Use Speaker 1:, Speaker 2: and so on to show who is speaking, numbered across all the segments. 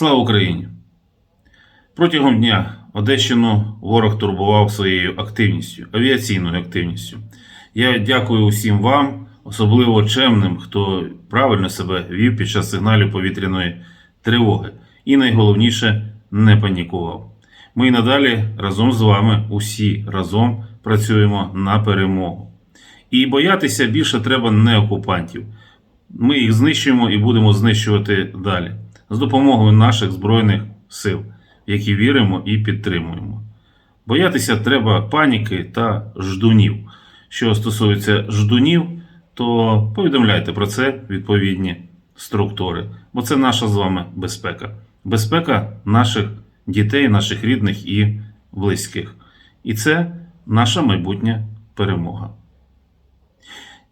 Speaker 1: Слава Україні! Протягом дня Одещину ворог турбував своєю активністю, авіаційною активністю. Я дякую усім вам, особливо чемним, хто правильно себе вів під час сигналів повітряної тривоги. І найголовніше не панікував. Ми і надалі разом з вами, усі разом працюємо на перемогу. І боятися більше треба не окупантів. Ми їх знищуємо і будемо знищувати далі з допомогою наших Збройних сил, які віримо і підтримуємо. Боятися треба паніки та ждунів. Що стосується ждунів, то повідомляйте про це відповідні структури, бо це наша з вами безпека. Безпека наших дітей, наших рідних і близьких. І це наша майбутня перемога.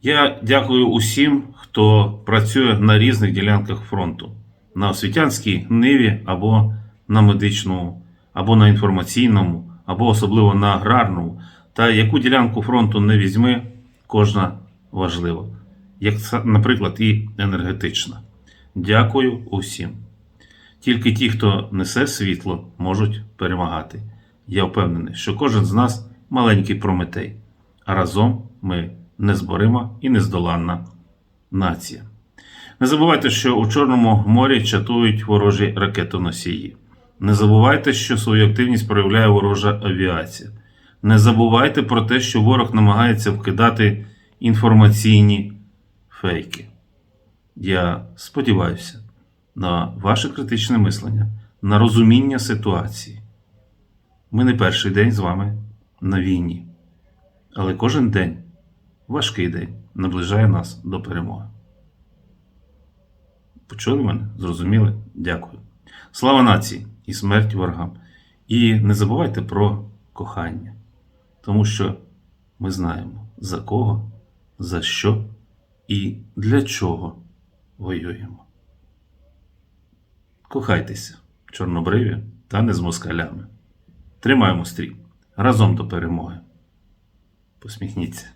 Speaker 1: Я дякую усім, хто працює на різних ділянках фронту: на освітянській ниві або на медичному, або на інформаційному, або особливо на аграрному. Та яку ділянку фронту не візьми, кожна важлива, як, наприклад, і енергетична. Дякую усім. Тільки ті, хто несе світло, можуть перемагати. Я впевнений, що кожен з нас маленький прометей, а разом ми незборима і нездоланна нація. Не забувайте, що у Чорному морі чатують ворожі ракетоносії. Не забувайте, що свою активність проявляє ворожа авіація. Не забувайте про те, що ворог намагається вкидати інформаційні фейки. Я сподіваюся на ваше критичне мислення, на розуміння ситуації. Ми не перший день з вами на війні, але кожен день, важкий день, наближає нас до перемоги. Почули мене? Зрозуміли? Дякую. Слава нації і смерть ворогам. І не забувайте про кохання, тому що ми знаємо, за кого, за що і для чого воюємо. Кохайтеся, чорнобриві та не з москалями. Тримаємо стрій разом до перемоги. Посміхніться.